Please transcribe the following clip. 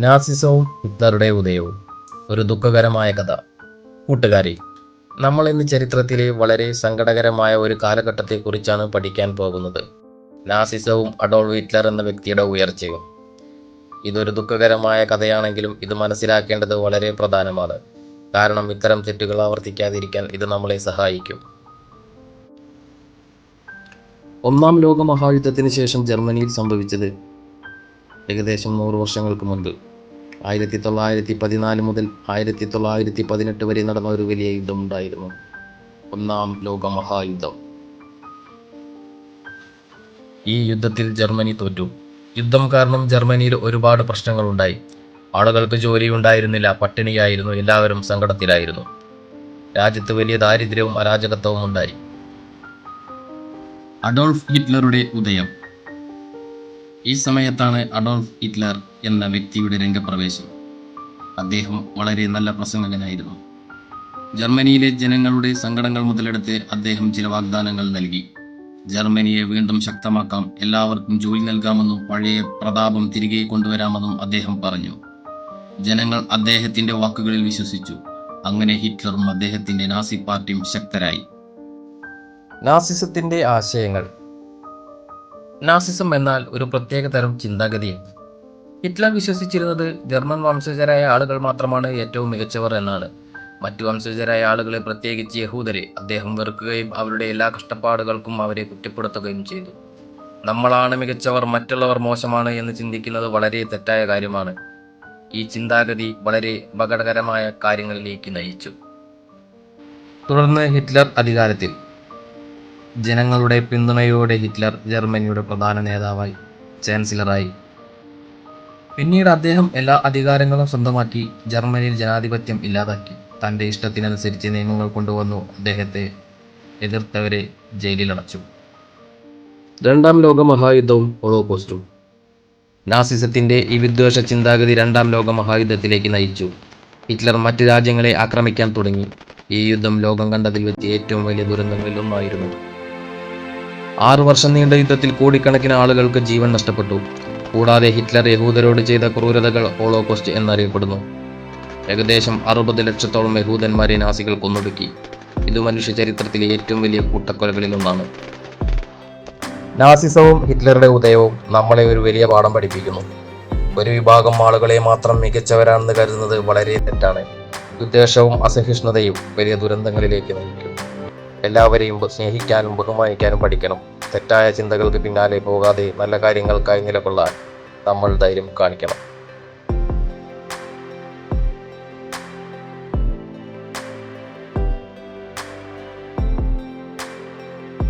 നാസിസവും ഹിറ്റ്ലറുടെ ഉദയവും. ഒരു ദുഃഖകരമായ കഥ. കൂട്ടുകാരി നമ്മൾ ഇന്ന് ചരിത്രത്തിലെ വളരെ സങ്കടകരമായ ഒരു കാലഘട്ടത്തെക്കുറിച്ചാണ് പഠിക്കാൻ പോകുന്നത്. നാസിസവും അഡോൾഫ് ഹിറ്റ്ലർ എന്ന വ്യക്തിയുടെ ഉയർച്ചയും. ഇതൊരു ദുഃഖകരമായ കഥയാണെങ്കിലും ഇത് മനസ്സിലാക്കേണ്ടത് വളരെ പ്രധാനമാണ്. കാരണം ഇത്തരം തെറ്റുകൾ ആവർത്തിക്കാതിരിക്കാൻ ഇത് നമ്മളെ സഹായിക്കും. ഒന്നാം ലോക മഹായുദ്ധത്തിന് ശേഷം ജർമ്മനിയിൽ സംഭവിച്ചത് ഏകദേശം നൂറ് വർഷങ്ങൾക്ക് മുൻപ്. ആയിരത്തി തൊള്ളായിരത്തി പതിനാല് മുതൽ ആയിരത്തി തൊള്ളായിരത്തി പതിനെട്ട് വരെ നടന്ന ഒരു വലിയ യുദ്ധമുണ്ടായിരുന്നു. ഒന്നാം ലോക മഹായുദ്ധം ഈ യുദ്ധത്തിൽ ജർമ്മനി തോറ്റു. യുദ്ധം കാരണം ജർമ്മനിയിൽ ഒരുപാട് പ്രശ്നങ്ങൾ ഉണ്ടായി ആളുകൾക്ക് ജോലി ഉണ്ടായിരുന്നില്ല പട്ടിണിയായിരുന്നു എല്ലാവരും സങ്കടത്തിലായിരുന്നു. രാജ്യത്ത് വലിയ ദാരിദ്ര്യവും അരാജകത്വവും ഉണ്ടായി. അഡോൾഫ് ഹിറ്റ്ലറുടെ ഉദയം. ഈ സമയത്താണ് അഡോൾഫ് ഹിറ്റ്ലർ എന്ന വ്യക്തിയുടെ രംഗപ്രവേശം. അദ്ദേഹം വളരെ നല്ല പ്രസംഗകനായിരുന്നു. ജർമ്മനിയിലെ ജനങ്ങളുടെ സങ്കടങ്ങൾ മുതലെടുത്ത് അദ്ദേഹം ചില വാഗ്ദാനങ്ങൾ നൽകി. ജർമ്മനിയെ വീണ്ടും ശക്തമാക്കാം എല്ലാവർക്കും ജോലി നൽകാമെന്നും പഴയ പ്രതാപം തിരികെ കൊണ്ടുവരാമെന്നും അദ്ദേഹം പറഞ്ഞു. ജനങ്ങൾ അദ്ദേഹത്തിന്റെ വാക്കുകളിൽ വിശ്വസിച്ചു. അങ്ങനെ ഹിറ്റ്ലറും അദ്ദേഹത്തിന്റെ നാസി പാർട്ടിയും ശക്തരായി. നാസിസത്തിന്റെ ആശയങ്ങൾ. നാസിസം എന്നാൽ ഒരു പ്രത്യേക തരം ചിന്താഗതിയാണ് ഹിറ്റ്ലർ വിശ്വസിച്ചിരുന്നത് ജർമ്മൻ വംശജരായ ആളുകൾ മാത്രമാണ് ഏറ്റവും മികച്ചവർ എന്നാണ്. മറ്റു വംശജരായ ആളുകളെ പ്രത്യേകിച്ച് യഹൂദരെ അദ്ദേഹം വെറുക്കുകയും അവരുടെ എല്ലാ കഷ്ടപ്പാടുകൾക്കും അവരെ കുറ്റപ്പെടുത്തുകയും ചെയ്തു. നമ്മളാണ് മികച്ചവർ മറ്റുള്ളവർ മോശമാണ് എന്ന് ചിന്തിക്കുന്നത് വളരെ തെറ്റായ കാര്യമാണ്. ഈ ചിന്താഗതി വളരെ അപകടകരമായ കാര്യങ്ങളിലേക്ക് നയിച്ചു. തുടർന്ന് ഹിറ്റ്ലർ അധികാരത്തിൽ. ജനങ്ങളുടെ പിന്തുണയോടെ ഹിറ്റ്ലർ ജർമ്മനിയുടെ പ്രധാന നേതാവായി ചാൻസലറായി. പിന്നീട് അദ്ദേഹം എല്ലാ അധികാരങ്ങളും സ്വന്തമാക്കി ജർമ്മനിയിൽ ജനാധിപത്യം ഇല്ലാതാക്കി. തന്റെ ഇഷ്ടത്തിനനുസരിച്ച് നിയമങ്ങൾ കൊണ്ടുവന്നു അദ്ദേഹത്തെ എതിർത്തവരെ ജയിലിലടച്ചു. രണ്ടാം ലോക മഹായുദ്ധവും ഹോളോകോസ്റ്റും. നാസിസത്തിന്റെ ഈ വിദ്വേഷ ചിന്താഗതി രണ്ടാം ലോക മഹായുദ്ധത്തിലേക്ക് നയിച്ചു. ഹിറ്റ്ലർ മറ്റ് രാജ്യങ്ങളെ ആക്രമിക്കാൻ തുടങ്ങി. ഈ യുദ്ധം ലോകം കണ്ടതിൽ വെച്ച് ഏറ്റവും വലിയ ദുരന്തങ്ങളിൽ ഒന്നായിരുന്നു ആറു വർഷം നീണ്ട യുദ്ധത്തിൽ കോടിക്കണക്കിന് ആളുകൾക്ക് ജീവൻ നഷ്ടപ്പെട്ടു. കൂടാതെ ഹിറ്റ്ലർ യഹൂദരോട് ചെയ്ത ക്രൂരതകൾ ഹോളോകോസ്റ്റ് എന്നറിയപ്പെടുന്നു. ഏകദേശം അറുപത് ലക്ഷത്തോളം യഹൂദന്മാരെ നാസികൾ കൊന്നൊടുക്കി. ഇത് മനുഷ്യ ചരിത്രത്തിലെ ഏറ്റവും വലിയ കൂട്ടക്കൊലകളിൽ ഒന്നാണ്. നാസിസവും ഹിറ്റ്ലറുടെ ഉദയവും നമ്മളെ ഒരു വലിയ പാഠം പഠിപ്പിക്കുന്നു. ഒരു വിഭാഗം ആളുകളെ മാത്രം മികച്ചവരാണെന്ന് കരുതുന്നത് വളരെ തെറ്റാണ്. വിദ്വേഷവും അസഹിഷ്ണുതയും വലിയ ദുരന്തങ്ങളിലേക്ക് നയിക്കും എല്ലാവരെയും സ്നേഹിക്കാനും ബഹുമാനിക്കാനും പഠിക്കണം. തെറ്റായ ചിന്തകൾക്ക് പിന്നാലെ പോകാതെ നല്ല കാര്യങ്ങൾക്കായി നിലകൊള്ളാൻ നമ്മൾ ധൈര്യം കാണിക്കണം.